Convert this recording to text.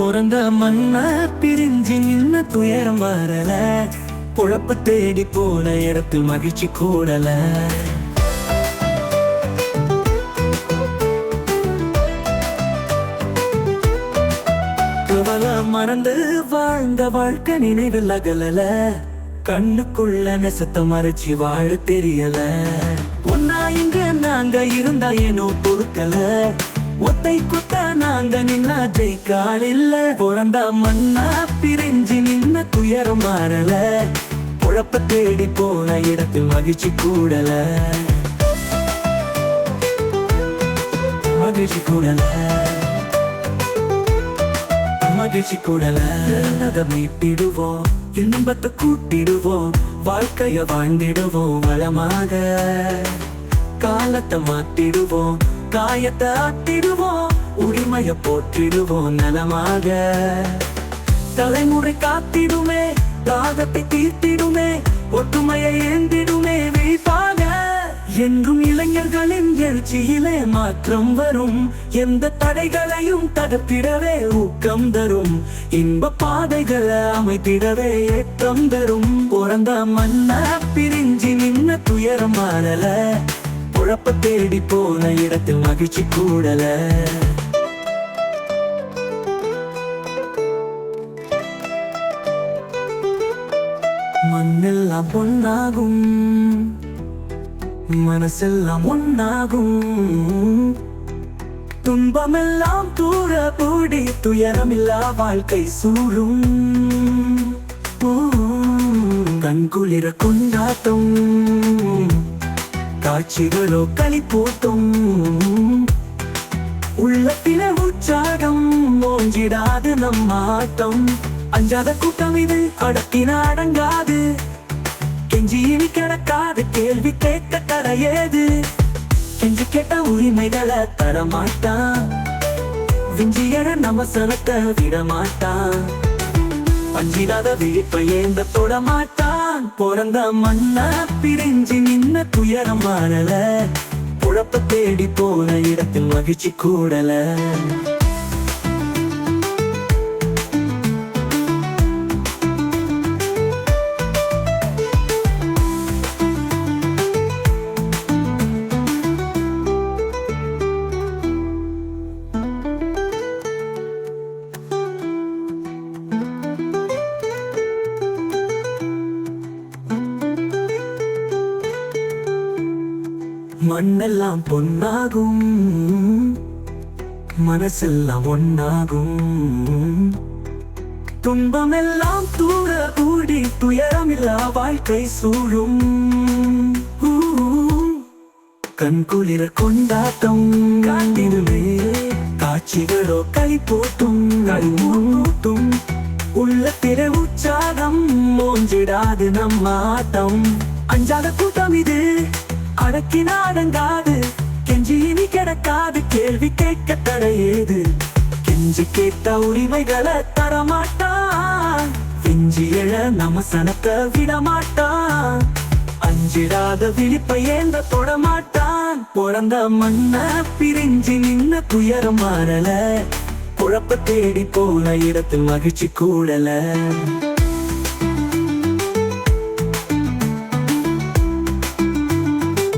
பிறந்த மண்ண பிரிஞ்சு நின்ன துயரம் வரல. குழப்ப தேடி போன இடத்தில் மகிழ்ச்சி கூடல. மறந்து வாழ்ந்த வாழ்க்கை நினைவில் அகலல. கண்ணுக்குள்ள நெசத்த மறைச்சு வாழ தெரியல. ஒன்னா இங்க நாங்க இருந்தா ஏனோ பொறுக்கல. ஒத்தை குத்த நாங்க நின்னா ஜெயிக்கால் இல்ல பிறந்த மண்ணா பிரிஞ்சு நின்ன துயரம் மாறல. குழப்ப தேடி போன இடத்தில் மகிழ்ச்சி கூடல. மகிழ்ச்சி கூடல. மகிழ்ச்சி கூடல. மீட்டிடுவோம் இன்பத்தை கூட்டிடுவோம் வாழ்க்கைய வாழ்ந்திடுவோம் வளமாக. காலத்தை மாத்திடுவோம் காயத்தை ஆட்டிடுவோம் உரிமைய போற்றிடுவோம் நலமாக. தலைமுறை காத்திடுமே தாகத்தை தீர்த்திடுமே ஒற்றுமையை ஏந்திடுமே விழிப்பாக. என்றும் இளைஞர்களின் எழுச்சியிலே மாற்றம் வரும். எந்த தடைகளையும் தடுத்திடவே ஊக்கம் தரும். இன்ப பாதைகளை அமைத்திடவே ஏற்றம் தரும். பிறந்த மன்ன பிரிஞ்சு நின்ன துயரம் மாறல. குழப்ப தேடி போன இடத்தில் மகிழ்ச்சி கூடல. மண்ணெல்லாம் பொன்னாகும். மனசெல்லாம் ஒன்னாகும். துன்பமெல்லாம் தூர பூடி துயரமில்லா வாழ்க்கை சூழும் ஊ, கண்குளிர கொண்டாட்டம். காட்சிகளோ களிப்பூட்டும். உள்ளத்தில உற்சாகம் மோஞ்சிடாது நம் ஆட்டம். அஞ்சாத கூட்டம் இது அடக்கின அடங்காது. கெஞ்சி இனி கிடக்காது கேள்வி கேட்க தரையேது கெஞ்சி கேட்ட உரிமைகளை தரமாட்டான். விஞ்சி எழ நம்ம சனத்தை விட மாட்டான் அஞ்சிடாத விழிப்பை ஏந்த தொட நான் பிறந்த மண்ணா பிரிஞ்சு நின்ன துயரம் மாறல. குழப்ப தேடி போன இடத்தில் மகிழ்ச்சி கூடல. மண்ணெல்லாம் பொன்னாகும். மனசெல்லாம் ஒன்னாகும். துன்பமெல்லாம் தூர கூடி துயரமில்லா வாழ்க்கை சூழும். கண் குளிர கொண்டாட்டம். காட்டிடுமே காட்சிகளோ கை போட்டும். கண்மூட்டும் உள்ளத்திலே உற்சாகம். மோஞ்சிடாது நம்ம ஆட்டம். அஞ்சாத கூட்டம் இது. அடக்கின அடங்காது கெஞ்சி இனி கிடக்காது கேள்வி கேட்க தடையேது கெஞ்சி கேட்ட உரிமைகளை தரமாட்டான். விஞ்சி எழ நம்ம சனத்தை விட மாட்டான் அஞ்சிடாத விழிப்பை ஏந்த தொடமாட்டான். பிறந்த மண்ண பிரிஞ்சு நின்ன துயரம் மாறல. குழப்ப தேடி போன இடத்தில் மகிழ்ச்சி கூடல.